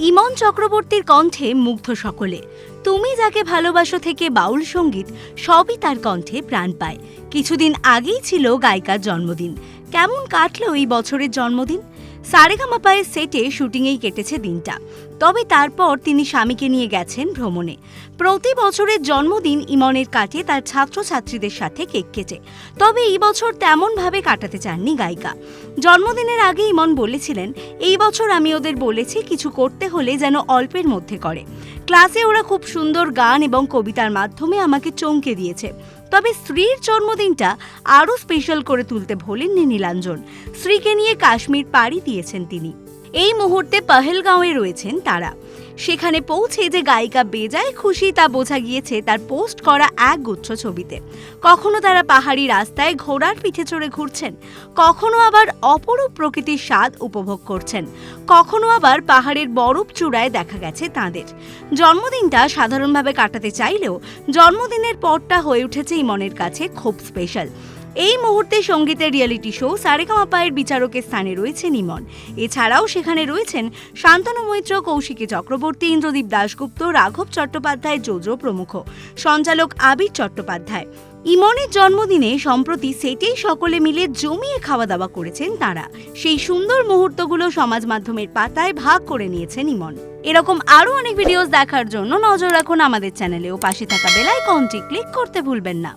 ইমন চক্রবর্তীর কণ্ঠে মুগ্ধ সকলে। তুমি যাকে ভালোবাসো থেকে বাউল সংগীত, সবই তার কণ্ঠে প্রাণ পায়। কিছুদিন আগেই ছিল গায়িকার জন্মদিন। কেমন কাটলো এই বছরের জন্মদিন? সারেগামাপায়ের সেটে শুটিংয়েই কেটেছে দিনটা। তবে তারপর তিনি স্বামীকে নিয়ে গেছেন ভ্রমণে। প্রতি বছরের জন্মদিন ইমনের কাটে তার ছাত্রছাত্রীদের সাথে কেক কেটে। তবে এই বছর তেমনভাবে কাটাতে চাননি গায়িকা। জন্মদিনের আগে ইমন বলেছিলেন, এই বছর আমি ওদের বলেছি কিছু করতে হলে যেন অল্পের মধ্যে করে। ক্লাসে ওরা খুব সুন্দর গান এবং কবিতার মাধ্যমে আমাকে চমকে দিয়েছে। তবে স্ত্রীর জন্মদিনটা আরও স্পেশাল করে তুলতে ভোলেননি নীলাঞ্জন। স্ত্রীকে নিয়ে কাশ্মীর পাড়ি দিয়েছেন তিনি। এই মুহূর্তে পাহেলগাঁওয়ে রয়েছেন তারা। সেখানে পৌঁছে যে গায়িকা বেজায় খুশি তা বোঝা গিয়েছে তার পোস্ট করা এক গুচ্ছ ছবিতে। কখনো তারা পাহাড়ি রাস্তায় ঘোড়ার পিঠে চড়ে ঘুরছেন, কখনো আবার অপরূপ প্রকৃতির স্বাদ উপভোগ করছেন, কখনো আবার পাহাড়ের বরফ চূড়ায় দেখা গেছে তাঁদের। জন্মদিনটা সাধারণভাবে কাটাতে চাইলেও জন্মদিনের পরটা হয়ে উঠেছে ইমনের কাছে, খুব স্পেশাল এই মুহূর্তে সঙ্গীতের রিয়েলিটি শো সারেগামাপায়ের বিচারকের স্থানে রয়েছেন ইমন এছাড়াও সেখানে রয়েছেন শান্তনু মৈত্র, কৌশিকী চক্রবর্তী, ইন্দ্রদীপ দাশগুপ্ত, রাঘব চট্টোপাধ্যায় যোজো প্রমুখ। সঞ্চালক আবির চট্টোপাধ্যায়। ইমনের জন্মদিনে সম্প্রতি সেটেই সকলে মিলে জমিয়ে খাওয়া দাওয়া করেছেন তারা। সেই সুন্দর মুহূর্তগুলো সমাজ মাধ্যমের পাতায় ভাগ করে নিয়েছেন ইমন এরকম আরও অনেক ভিডিওস দেখার জন্য নজর রাখুন আমাদের চ্যানেলে ও পাশে থাকা বেল আইকনটি ক্লিক করতে ভুলবেন না।